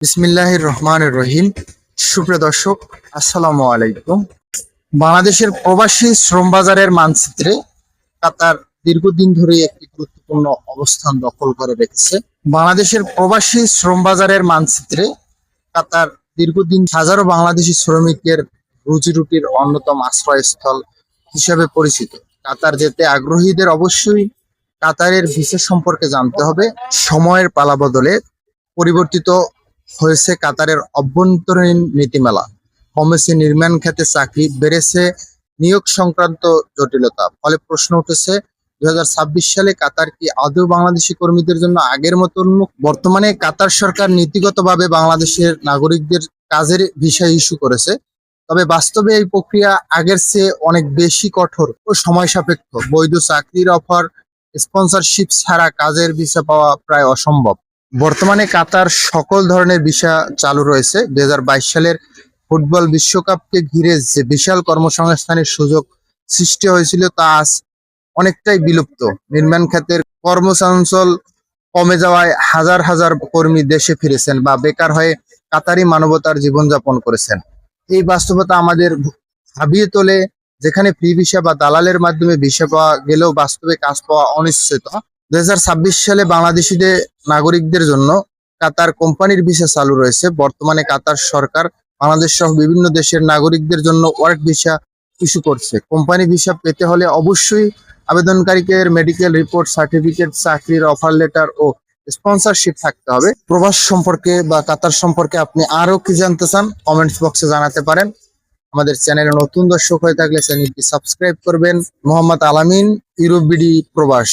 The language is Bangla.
বিসমিল্লাহির রহমানির রহিম সুপ্রিয় দর্শক, আসসালামু আলাইকুম। বাংলাদেশের প্রবাসী শ্রম বাজারের মানচিত্রে কাতার দীর্ঘদিন ধরে একটি গুরুত্বপূর্ণ অবস্থান দখল করে রেখেছে। বাংলাদেশের প্রবাসী শ্রম বাজারের মানচিত্রে কাতার দীর্ঘদিন হাজারো বাংলাদেশি শ্রমিকের রুজি রুটির অন্যতম আশ্রয়স্থল হিসেবে পরিচিত। কাতার যেতে আগ্রহীদের অবশ্যই কাতারের ভিসা সম্পর্কে জানতে হবে। সময়ের পালাবদলে পরিবর্তিত হয়েছে কাতারের অভ্যন্তরীণ নীতিমালা। কমেছে নির্মাণ খাতে চাকরি বেড়েছে, নিয়োগ সংক্রান্ত জটিলতা। ফলে প্রশ্ন উঠেছে দুই হাজার ছাব্বিশ সালে কাতার কি আদৌ বাংলাদেশি কর্মীদের জন্য আগের মতো উন্মুখ? বর্তমানে কাতার সরকার নীতিগতভাবে বাংলাদেশের নাগরিকদের কাজের ভিসা ইস্যু করেছে। তবে বাস্তবে এই প্রক্রিয়া আগের চেয়ে অনেক বেশি কঠোর ও সময় সাপেক্ষ বৈধ চাকরির অফার, স্পন্সরশিপ ছাড়া কাজের ভিসা পাওয়া প্রায় অসম্ভব। বর্তমানে কাতার সকল ধরনের ভিসা চালু রয়েছে। দুই হাজার বাইশ সালের ফুটবল বিশ্বকাপকে ঘিরে যে বিশাল কর্মসংস্থানের সুযোগ সৃষ্টি হয়েছিল, তা আজ অনেকটাই বিলুপ্ত। নির্মাণ খাতের কর্মচঞ্চল কমে যাওয়ায় হাজার হাজার কর্মী দেশে ফিরেছেন বা বেকার হয়ে কাতারি মানবতার জীবনযাপন করেছেন। এই বাস্তবতা আমাদের ভাবিয়ে তোলে, যেখানে ফ্রি ভিসা বা দালালের মাধ্যমে ভিসা পাওয়া গেলেও বাস্তবে কাজ পাওয়া অনিশ্চিত। দুই হাজার ছাব্বিশ সালে বাংলাদেশিদের নাগরিকদের জন্য কাতার কোম্পানির ভিসা চালু রয়েছে। বর্তমানে কাতার সরকার বাংলাদেশ সহ বিভিন্ন দেশের নাগরিকদের জন্য ওয়ার্ক ভিসা ইস্যু করছে। কোম্পানি ভিসা পেতে হলে অবশ্যই আবেদনকারীকে মেডিকেল রিপোর্ট, সার্টিফিকেট, চাকরির অফার লেটার ও স্পন্সরশিপ থাকতে হবে। প্রবাস সম্পর্কে বা কাতার সম্পর্কে আপনি আরও কি জানতে চান, কমেন্টস বক্সে জানাতে পারেন। আমাদের চ্যানেলে নতুন দর্শক হয়ে থাকলে চ্যানেলটি সাবস্ক্রাইব করবেন। মোহাম্মদ আলামিন, ইউরোপ বিডি প্রবাস।